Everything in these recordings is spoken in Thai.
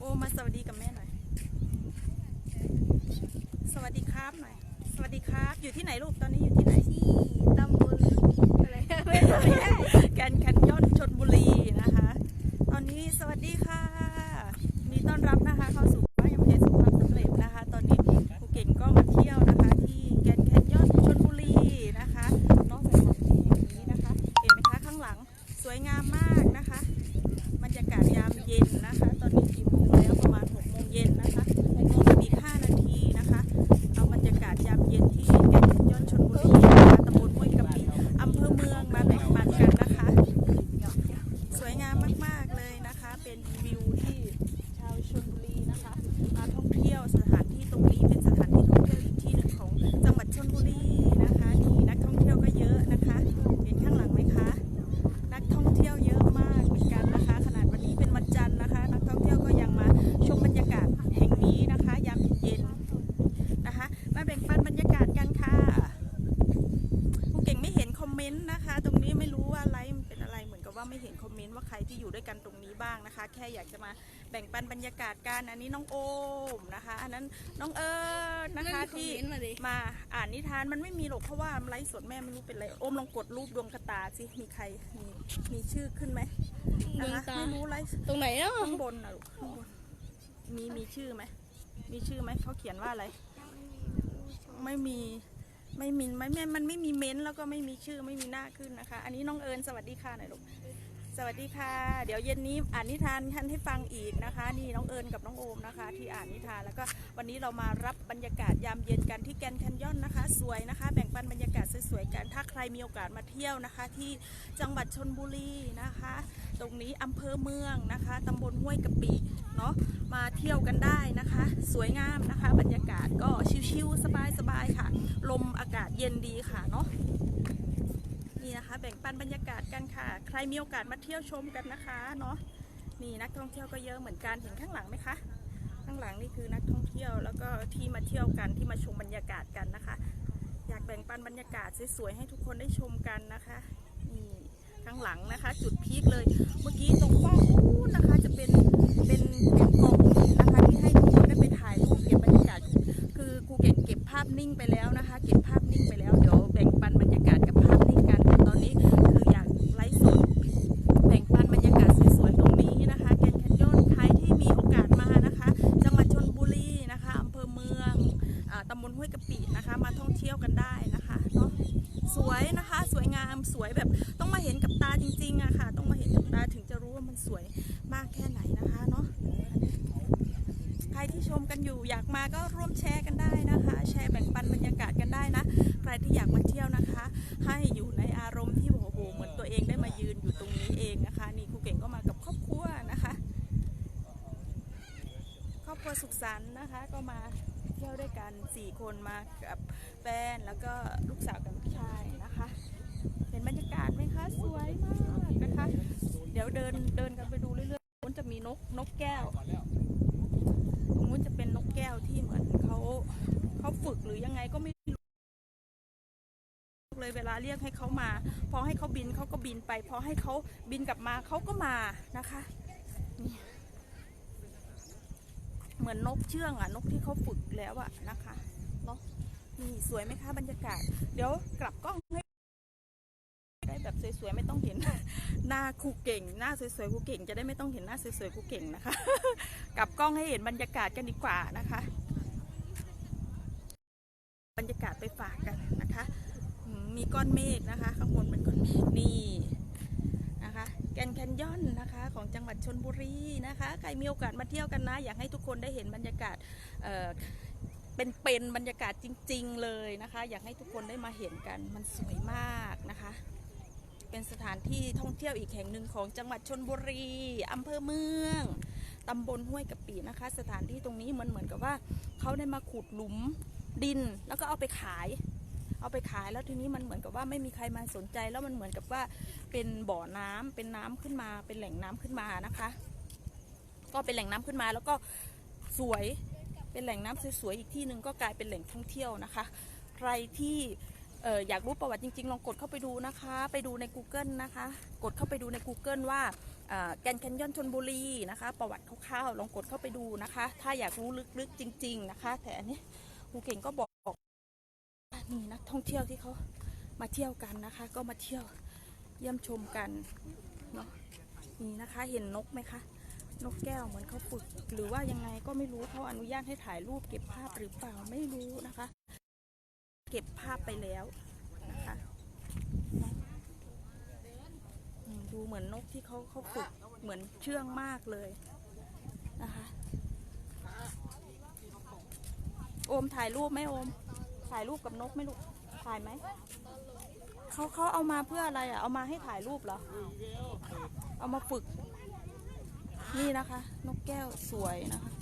โอมาสวัสดีกับแม่หน่อย สวัสดีครับหน่อย สวัสดีครับ อยู่ที่ไหนลูกตอนนี้อยู่ที่ไหนที่ตำบลอะไรไม่รู้แกรนด์แคนยอนชนบุรีนะคะ ตอนนี้สวัสดีค่ะยินดีต้อนรับนะคะเข้าสู่บ้านยังเพชรสุขภาพสำเร็จนะคะ ตอนนี้ครูเก่งก็มาเที่ยวนะคะ ที่แกรนด์แคนยอนชนบุรีนะคะนอกสถานที่แห่งนี้นะคะ เห็นไหมคะข้างหลังสวยงามมากนะคะ บรรยากาศยามเย็นนะ อยากจะมาแบ่งปันบรรยากาศกันอันนี้น้องโอมนะคะ อันนั้นน้องเอิญนะคะที่ที่มาดิมาอ่านนิทานมันไม่มีหรอกเพราะว่าไลฟ์สดแม่ไม่รู้เป็นไรโอมลองกดรูปดวงกระตาสิมีใครมีมีชื่อขึ้นไหมดวงนะคะตาไม่รู้ไลฟ์ตรงไหนเนาะข้างบนนะลูกข้างบนมีมีชื่อไหมมีชื่อไหมเขาเขียนว่าอะไร ไม่มีไม่มีไม่ไม่มันไม่มีเม้นต์แล้วก็ไม่มีชื่อไม่มีหน้าขึ้นนะคะ อันนี้น้องเอิญสวัสดีค่ะหน่อยลูก สวัสดีค่ะ เดี๋ยวเย็นนี้อ่านนิทานท่านให้ฟังอีกนะคะ นี่น้องเอิญกับน้องโอมนะคะ ที่อ่านนิทานแล้วก็วันนี้เรามารับบรรยากาศยามเย็นกันที่แกนแคนยอนนะคะ สวยนะคะ แบ่งปันบรรยากาศสวยๆกันถ้าใครมีโอกาสมาเที่ยวนะคะ ที่จังหวัดชนบุรีนะคะ ตรงนี้อำเภอเมืองนะคะตำบลห้วยกะปิเนาะมาเที่ยวกันได้นะคะ สวยงามนะคะ บรรยากาศก็ชิวๆสบายๆค่ะ ลมอากาศเย็นดีค่ะเนาะ นี่นะคะ แบ่งปันบรรยากาศกันค่ะ ใครมีโอกาสมาเที่ยวชมกันนะคะเนาะนี่นักท่องเที่ยวก็เยอะเหมือนกันเห็นข้างหลังไหมคะข้างหลังนี่คือนักท่องเที่ยวแล้วก็ที่มาเที่ยวกันที่มาชมบรรยากาศกันนะคะ อยากแบ่งปันบรรยากาศสวยๆให้ทุกคนได้ชมกันนะคะนี่ข้างหลังนะคะ จุดพีคเลย เมื่อกี้ตรงป้องนู้นนะคะ จะเป็นเป็นเป็นกองหินนะคะที่ให้ทุกคนได้ไปถ่ายรูปเก็บบรรยากาศคือครูเก็บเก็บภาพนิ่งไปแล้วนะคะ เก็บภาพนิ่งไปแล้วำบลห้วยกะปินะคะ มาท่องเที่ยวกันได้นะคะเนาะสวยนะคะ สวยงามสวยแบบต้องมาเห็นกับตาจริงๆอะค่ะ ต้องมาเห็นกับตาถึงจะรู้ว่ามันสวยมากแค่ไหนนะคะเนาะใครที่ชมกันอยู่อยากมาก็ร่วมแชร์กันได้นะคะ แชร์แบ่งปันบรรยากาศกันได้นะ ใครที่อยากมาเที่ยวนะคะ ให้อยู่ในอารมณ์ที่โอ้โหเหมือนตัวเองได้มายืนอยู่ตรงนี้เองนะคะ นี่ครูเก่งก็มากับครอบครัวนะคะ ครอบครัวสุขสันต์นะคะก็มา เที่คนมากับแฟนแล้วก็ลูกสาวกับลูกชายนะคะ เห็นบรรยากาศไหมคะสวยมากนะคะ เดี๋ยวเดินเดินกันไปดูเรื่อยๆนู้นจะมีนกนกแก้วตรงนู้นจะเป็นนกแก้วที่เหมือนเขาเขาฝึกหรือยังไงก็ไม่รู้เลยเวลาเรียกให้เขามา พอให้เขาบินเขาก็บินไป พอให้เขาบินกลับมาเขาก็มานะคะ เหมือนนกเชื่องอะนกที่เขาฝึกแล้วอะนะคะเนาะนี่สวยไหมคะบรรยากาศ เดี๋ยวกลับกล้องให้ได้แบบสวยๆไม่ต้องเห็นหน้าครูเก่ง หน้าสวยๆครูเก่ง จะได้ไม่ต้องเห็นหน้าสวยๆครูเก่งนะคะ กลับกล้องให้เห็นบรรยากาศกันดีกว่านะคะ บรรยากาศไปฝากกันนะคะ มีก้อนเมฆนะคะ ข้างบนเป็นก้อนเมฆนี่ กรนแคนยอนนะคะ ของจังหวัดชนบุรีนะคะ ใครมีโอกาสมาเที่ยวกันนะ อยากให้ทุกคนได้เห็นบรรยากาศเเป็นเป็นบรรยากาศจริง ๆ เลยนะคะ อยากให้ทุกคนได้มาเห็นกันมันสวยมากนะคะ เป็นสถานที่ท่องเที่ยวอีกแห่งหนึ่งของจังหวัดชนบุรีอำเภอเมืองตำบลห้วยกะปินะคะ สถานที่ตรงนี้มันเหมือนกับว่าเขาได้มาขุดหลุมดินแล้วก็เอาไปขาย เอาไปขายแล้วทีนี้มันเหมือนกับว่าไม่มีใครมาสนใจ แล้วมันเหมือนกับว่าเป็นบ่อน้ำเป็นน้ำขึ้นมา เป็นแหล่งน้ำขึ้นมานะคะ ก็เป็นแหล่งน้ำขึ้นมาแล้วก็สวยเป็นแหล่งน้ำสวยๆอีกที่หนึ่งก็กลายเป็นแหล่งท่องเที่ยวนะคะ ใครที่อออยากรู้ประวัติจริงๆ ลองกดเข้าไปดูนะคะ ไปดูใน Google นะคะ กดเข้าไปดูใน Google ว่าแกนแคนยอนชนบุรีนะคะ ประวัติคร่าวๆ ลองกดเข้าไปดูนะคะ ถ้าอยากรู้ลึกๆจริง ๆ นะคะ แต่อันนี้ครูเก่งก็บอก นี่นักท่องเที่ยวที่เขามาเที่ยวกันนะคะ ก็มาเที่ยวเยี่ยมชมกันเนาะนี่นะคะเห็นนกไหมคะ นกแก้วเหมือนเขาฝึก หรือว่ายังไงก็ไม่รู้เขาอนุญาตให้ถ่ายรูปเก็บภาพหรือเปล่าไม่รู้นะคะ เก็บภาพไปแล้วนะคะดูเหมือนนกที่เขาเขาฝึกเหมือนเชื่องมากเลยนะคะ โอมถ่ายรูปไหมโอม ถ่ายรูปกับนกไหมลูกถ่ายไหมเขาเขาเอามาเพื่ออะไรอะเอามาให้ถ่ายรูปเหรอเอามาฝึก นี่นะคะ นกแก้วสวยนะคะ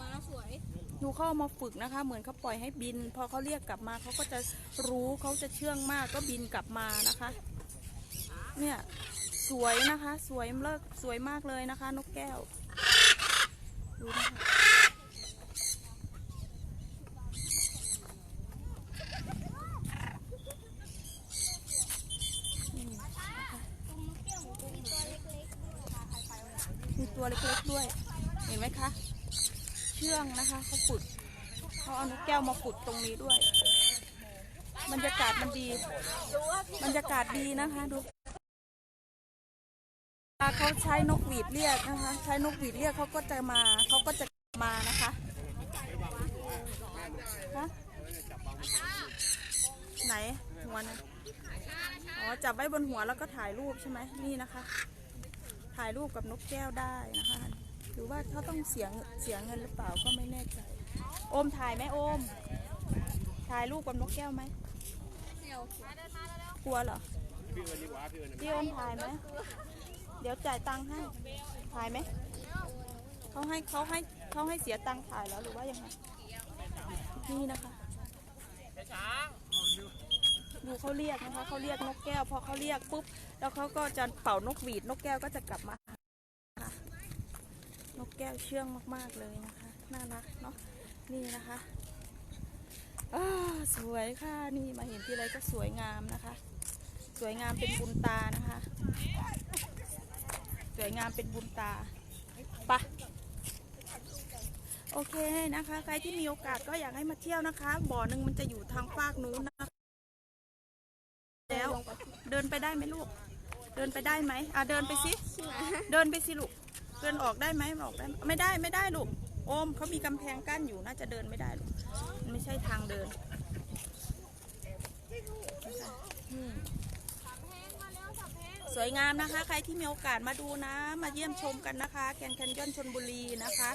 ม้าสวยดูเขาเอามาฝึกนะคะ เหมือนเขาปล่อยให้บิน พอเขาเรียกกลับมาเขาก็จะรู้เขาจะเชื่องมากก็บินกลับมานะคะ เนี่ยสวยนะคะ สวยเลิกสวยมากเลยนะคะ นกแก้วดูนะคะนี่นะคะมี ตัวเล็กๆด้วย เห็นไหมคะ เชื่องนะคะเขาฝึกเขาเอานกแก้วมาฝึกตรงนี้ด้วย บรรยากาศมันดี บรรยากาศดีนะคะดูเขาใช้นกหวีดเรียกนะคะ ใช้นกหวีดเรียกเขาก็จะมาเขาก็จะมานะคะฮะไหนหัวนะอ๋อจับไว้บนหัวแล้วก็ถ่ายรูปใช่ไหมนี่นะคะ ถ่ายรูปกับนกแก้วได้นะคะ หรือว่าเขาต้องเสียงเสียเงินหรือเปล่าก็ไม่แน่ใจ โอมถ่ายไหมโอม ถ่ายรูปกับนกแก้วไหมเดียวกลัวเหรอ พี่โอมถ่ายไหม เดี๋ยวจ่ายตังค์ให้ ถ่ายไหม เขาให้เขาให้เขาให้เสียตังค์ถ่ายแล้วหรือว่ายังไง นี่นะคะดู เขาเรียกนะคะเขาเรียกนกแก้วพอเขาเรียกปุ๊บแล้วเขาก็จะเป่านกหวีด นกแก้วก็จะกลับมานกแก้วเชื่องมากๆเลยนะคะน่ารักเนาะนี่นะคะสวยค่ะนี่มาเห็นที่ไรก็สวยงามนะคะ สวยงามเป็นบุญตานะคะ สวยงามเป็นบุญตาไปะโอเคนะคะ ใครที่มีโอกาสก็อยากให้มาเที่ยวนะคะ บ่อหนึ่งมันจะอยู่ทางฝากนู้น นไปได้ไหมลูก เดินไปได้ไหมอะเดินไปสิ เดินไปสิลูก เดินออกได้ไหมออกได้ไหมไม่ได้ไม่ได้ลูก โอมเขามีกำแพงกั้นอยู่น่าจะเดินไม่ได้ลูกมันไม่ใช่ทางเดินนี่สวยงามนะคะ ใครที่มีโอกาสมาดูนะ มาเยี่ยมชมกันนะคะ แกนแคนยอนชนบุรีนะคะ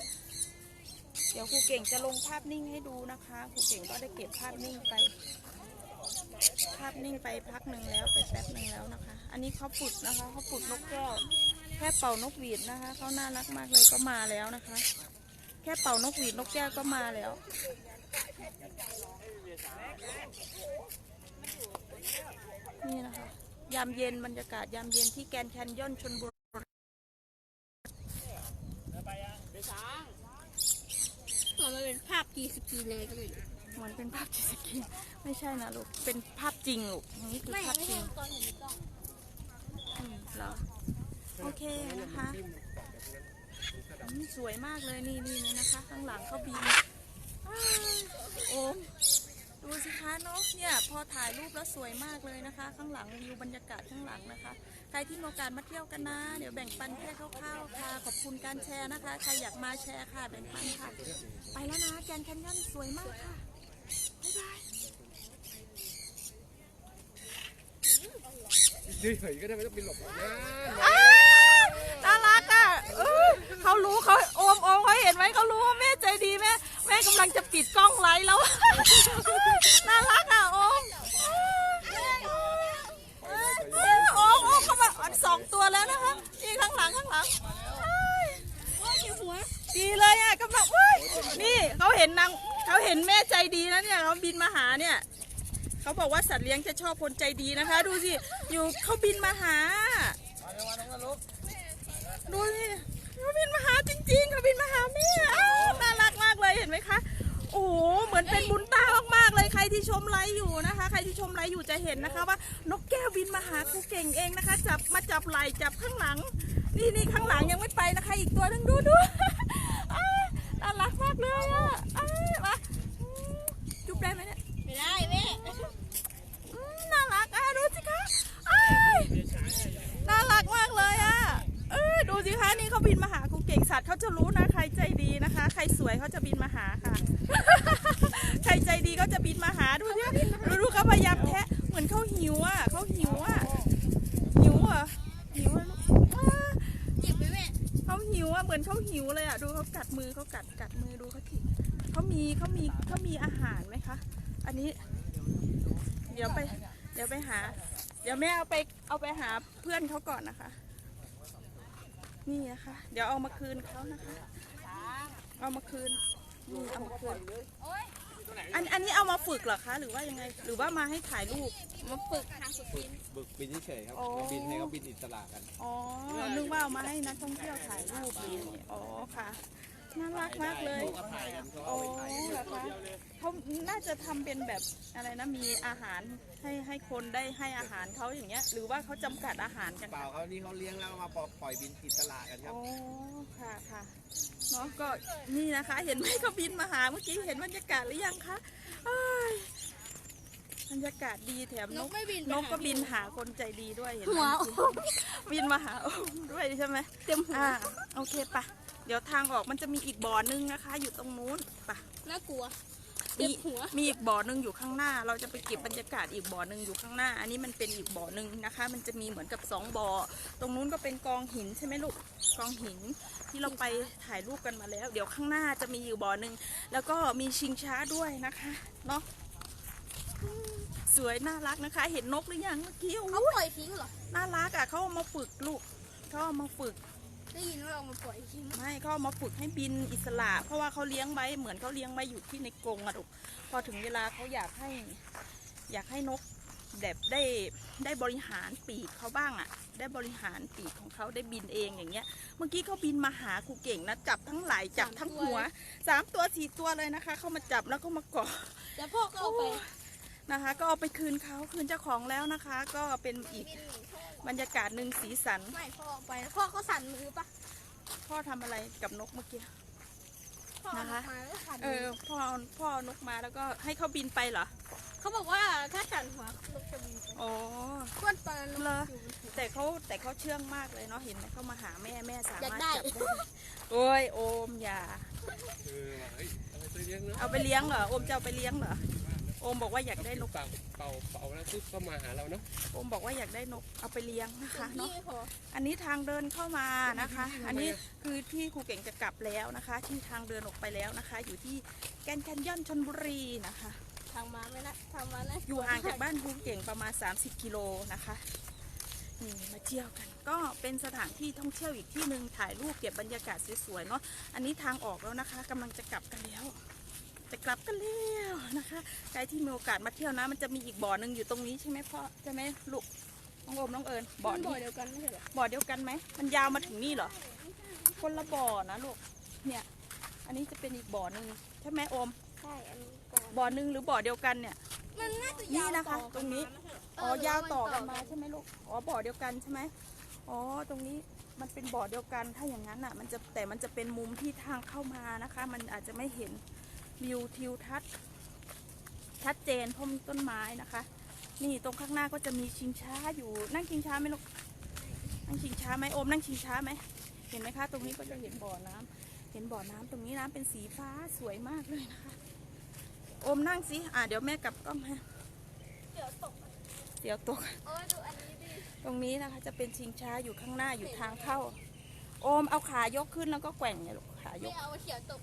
เดี๋ยวครูเก่งจะลงภาพนิ่งให้ดูนะคะครูเก่งก็ได้เก็บภาพนิ่งไป ภาพนิ่งไปพักหนึ่งแล้วไปแป๊บหนึ่งแล้วนะคะ อันนี้เขาฝึกนะคะเขาฝึกนกแก้ว แค่เป่านกหวีดนะคะเขาน่ารักมากเลยก็มาแล้วนะคะ แค่เป่านกหวีดนกแก้วก็มาแล้วนี่นะคะ ยามเย็นบรรยากาศยามเย็นที่แกรนด์แคนยอนชนบุรีมันเป็นภาพกีสกีเลยก็ไม่รู้ เหมือนเป็นภาพจิตรกรีไม่ใช่นะลูก เป็นภาพจริงลูกอันนี้คือไม่ภาพไม่จริใช่งตอนเห็นกล้องอืมเหรอ โอเคนะคะอืมสวยมากเลยนี่นี่นี่นะคะ ข้างหลังเขาบีมอ้าวโอ้มดูสิคะเนาะเนี่ยพอถ่ายรูปแล้วสวยมากเลยนะคะ ข้างหลังวิวบรรยากาศข้างหลังนะคะ ใครที่มีโอกาสมาเที่ยวกันนะ เดี๋ยวแบ่งปันแค่คร่าวๆค่ะ ขอบคุณการแชร์นะคะ ใครอยากมาแชร์ค่ะแบ่งปันค่ะ ไปแล้วนะแกรนด์แคนยอนสวยมากค่ะ บ๊ายบาย ยืนเฉยก็ได้ไม่ต้องไปหลบนะน่ารักอะเออเขารู้เขาโอมโอมเขาเห็นไหมเขารู้ว่าแม่ใจดีแม่แม่กำลังจะปิดกล้องไลฟ์แล้ว น่ารักอะโอมเออโอมโอมเข้ามาสองตัวแล้วนะคะนี่ข้างหลังข้างหลังเอ้ยดีเลยอะกำลังเว้ยนี่เขาเห็นนางเขาเห็นแม่ใจดีนะเนี่ยเขาบินมาหาเนี่ย เขาบอกว่าสัตว์เลี้ยงจะชอบคนใจดีนะคะ ดูสิ อยู่เขาบินมาหา ดูสิเขาบินมาหาจริงๆเขาบินมาหาแม่อ้าวน่ารักมากเลยเห็นไหมคะ โอ้โห เหมือนเป็นบุญตามากๆเลยใครที่ชมไลฟ์อยู่นะคะ ใครที่ชมไลฟ์อยู่จะเห็นนะคะว่านกแก้วบินมาหาครูเก่งเองนะคะ จับมาจับไหล่จับข้างหลัง นี่นี่ข้างหลังยังไม่ไปนะคะ อีกตัวนึงดูดูน่ารักมากเลยอะมาจุ๊บได้ไหมเนี่ยไม่ได้แม่ อืมน่ารักอะดูสิคะอ้ายน่ารักมากเลยอะเออ ดูสิคะนี่เขาบินมาหาครูเก่งสัตว์เขาจะรู้นะใครใจดีนะคะ ใครสวยเขาจะบินมาหาค่ะ ใครใจดีก็จะบินมาหาดูสิดูดูเขาพยายามแทะเหมือนเขาหิวอะเขาหิวอะหิวอะหิวอะลูกอ้าหยิบไปแม่เขาหิวอะเหมือนเขาหิวเลยอะดูเขากัดมือเขากัดกัดมือดูเขาทีเขามีเขามีเขามีอาหารไหมคะ อันนี้ เดี๋ยวไป เดี๋ยวไปหา เดี๋ยวแม่เอาไปเอาไปหาเพื่อนเขาก่อนนะคะ นี่นะคะ เดี๋ยวเอามาคืนเขานะคะ เอามาคืนนี่เอามาคืนอันอันนี้เอามาฝึกเหรอคะ หรือว่ายังไง หรือว่ามาให้ถ่ายรูป มาฝึกทางฝึกบินบึกบินเฉยๆครับโอ้บินให้เขาบินอิสระกัน อ๋อ นึกว่าเอามาให้นักท่องเที่ยวถ่ายรูปนี่อ๋อค่ะ น่ารักมากเลยเขาถ่ายกันเขาโอ้เอาไปถ่ายเหรอคะเขาน่าจะทำเป็นแบบอะไรนะมีอาหารให้ให้คนได้ให้อาหารเขาอย่างเงี้ย หรือว่าเขาจำกัดอาหารกัน เปล่าเขานี่เขาเลี้ยงแล้วเอามาปล่อยบินอิสระกันครับ โอ้ ค่ะค่ะเนาะก็นี่นะคะ เห็นไหมเขาบินมาหาเมื่อกี้เห็นบรรยากาศหรือยังคะอ้ายบรรยากาศดีแถมนนกกไม่บินนกก็บินหาคนใจดีด้วยเห็นไหมหัวบินมาหาโอมด้วยใช่ไหมเต็มหัว อ่าโอเคปะ เดี๋ยวทางออกมันจะมีอีกบ่อนึงนะคะ อยู่ตรงนู้นปะน่ากลัวมีเจ็บหัวมีอีกบ่อหนึ่งอยู่ข้างหน้า เราจะไปเก็บบรรยากาศอีกบ่อหนึ่งอยู่ข้างหน้า อันนี้มันเป็นอีกบ่อหนึ่งนะคะ มันจะมีเหมือนกับสองบ่อ ตรงนู้นก็เป็นกองหินใช่ไหมลูก กองหินที่เราไปถ่ายรูปกันมาแล้ว เดี๋ยวข้างหน้าจะมีอยู่บ่อหนึ่งแล้วก็มีชิงช้าด้วยนะคะ เนาะอืมสวยน่ารักนะคะ เห็นนกหรือยังเมื่อกี้เขาอู้ปล่อยทิ้งเหรอ น่ารักอะเขาเอามาฝึกลูกเขาเอามาฝึก ได้ยินว่าเอามาปล่อยทิ้งไม่เขาเอามาฝึกให้บินอิสระ เพราะว่าเขาเลี้ยงไว้เหมือนเขาเลี้ยงไว้อยู่ที่ในกรงอะลูกพอถึงเวลาเขาอยากให้ อยากให้นกแบบได้ได้บริหารปีกเขาบ้างอะได้บริหารปีกของเขาได้บินเองอย่างเงี้ย เมื่อกี้เขาบินมาหาครูเก่งนะจับทั้งไหล่จับทั้งหัวสามตัวสี่ตัวเลยนะคะเขามาจับแล้วก็มาเกาะแล้วพ่อก็เอาไปนะคะ ก็เอาไปคืนเขาคืนเจ้าของแล้วนะคะ ก็เป็นอีก บรรยากาศหนึ่งสีสัน ไม่พ่อเอาไป พ่อก็สั่นมือปะพ่อทำอะไรกับนกเมื่อกี้ พ่อเอานะคะ มาแล้วสั่นเอมืออพ่อเอาพ่อเอานกมาแล้วก็ให้เขาบินไปเหรอ เขาบอกว่าถ้าสั่นหัวลูกจะบินไปอ๋อ ก้วนตอนนกเหรอ อยู่บนหัว แต่เขาแต่เขาเชื่องมากเลยเนาะเห็นไหมเขามาหาแม่แม่สาอยากมารถได้ จับได้โอ้ยโอมอย่า เออเฮ้ยเอาไปเลี้ยงเนาะเอาไปเลี้ยงเหรอโอมจะเอาไปเลี้ยงเหรอโอมบอกว่าอยากได้นกเป่าเป่าเป่าแล้วปุ๊บก็มาหาเราเนาะโอมบอกว่าอยากได้นกเอาไปเลี้ยงนะคะเนาะนี่พออันนี้ทางเดินเข้ามานะคะ อันนี้คือที่ครูเก่งจะกลับแล้วนะคะ ที่ทางเดินออกไปแล้วนะคะ อยู่ที่แกรนด์แคนยอนชนบุรีนะคะ ทางมาไม่นะทางมานะอยู่ห่างจากบ้านครูเก่งประมาณ 30 กิโลนะคะนี่มาเที่ยวกันก็เป็นสถานที่ท่องเที่ยวอีกที่หนึ่งถ่ายรูปเก็บบรรยากาศสวยๆเนาะอันนี้ทางออกแล้วนะคะกำลังจะกลับกันแล้ว จะกลับกันแล้วนะคะใครที่มีโอกาสมาเที่ยวนะ มันจะมีอีกบ่อหนึ่งอยู่ตรงนี้ใช่ไหมพ่อใช่ไหมลูกน้องโอมน้องเอิญบ่อบ่อนี้เดียวกันไม่ใช่เหรอบ่อเดียวกันไหมมันยาวมาถึงนี่เหรอคนละบ่อนะลูกเนี่ย อันนี้จะเป็นอีกบ่อหนึ่งใช่ไหมโอมใช่อันนี้ก่อนบ่อหนึ่งหรือบ่อเดียวกันเนี่ยมันน่าจะนี่ยาวนะคะต่อตรงนี้กัมาไม่ใช่เหรอ๋อยาวต่อกันมาใช่ไหมลูกอ๋อบ่อเดียวกันใช่ไหมอ๋อตรงนี้มันเป็นบ่อเดียวกันถ้าอย่างนั้นอะ มันจะแต่มันจะเป็นมุมที่ทางเข้ามานะคะ มันอาจจะไม่เห็น วิวทิวทัศน์ชัดเจนเพราะมีต้นไม้นะคะ นี่ตรงข้างหน้าก็จะมีชิงช้าอยู่นั่งชิงช้าไหมลูกนั่งชิงช้าไหมโอมนั่งชิงช้าไหมเห็นไหมคะ ตรงนี้ก็จะเห็นบ่อน้ำเห็นบ่อน้ำตรงนี้น้ำเป็นสีฟ้าสวยมากเลยนะคะ โอมนั่งสิอะเดี๋ยวแม่กลับกล้องให้เดี๋ยวตกเดี๋ยวตกโอ้ยดูอันนี้ดิตรงนี้นะคะจะเป็นชิงช้าอยู่ข้างหน้าอยู่ทางเข้า โอมเอาขายกขึ้นแล้วก็แกว่งเนี่ยลูกขายไม่กเอาเขียวตก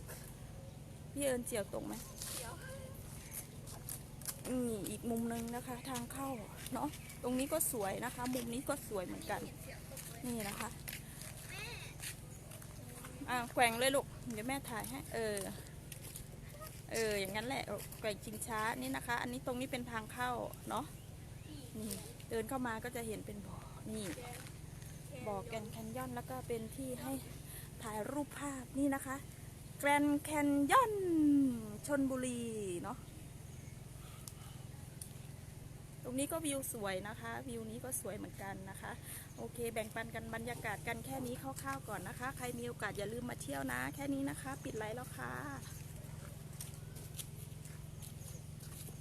พี่เอิญเจียวตรงไหมเขียวอืมอีกมุมนึงนะคะ ทางเข้าเนาะตรงนี้ก็สวยนะคะ มุมนี้ก็สวยเหมือนกัน นี่นะคะอ่าแกว่งเลยลูกเดี๋ยวแม่ถ่ายให้เออ เออ อย่างนั้นแหละแกว่งชิงช้านี่นะคะ อันนี้ตรงนี้เป็นทางเข้าเนาะนี่เดินเข้ามาก็จะเห็นเป็นบ่อนี่บ่อแกนแคนยอนแล้วก็เป็นที่ให้ถ่ายรูปภาพนี่นะคะ แกรนแคนยอนชนบุรีเนาะ ตรงนี้ก็วิวสวยนะคะ วิวนี้ก็สวยเหมือนกันนะคะ โอเค แบ่งปันกันบรรยากาศกันแค่นี้คร่าวๆก่อนนะคะ ใครมีโอกาสอย่าลืมมาเที่ยวนะ แค่นี้นะคะ ปิดไลฟ์แล้วค่ะ